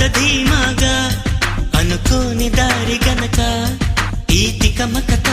కథ ధీమాగా అనుకోని దారి గనక ఈ తికమకత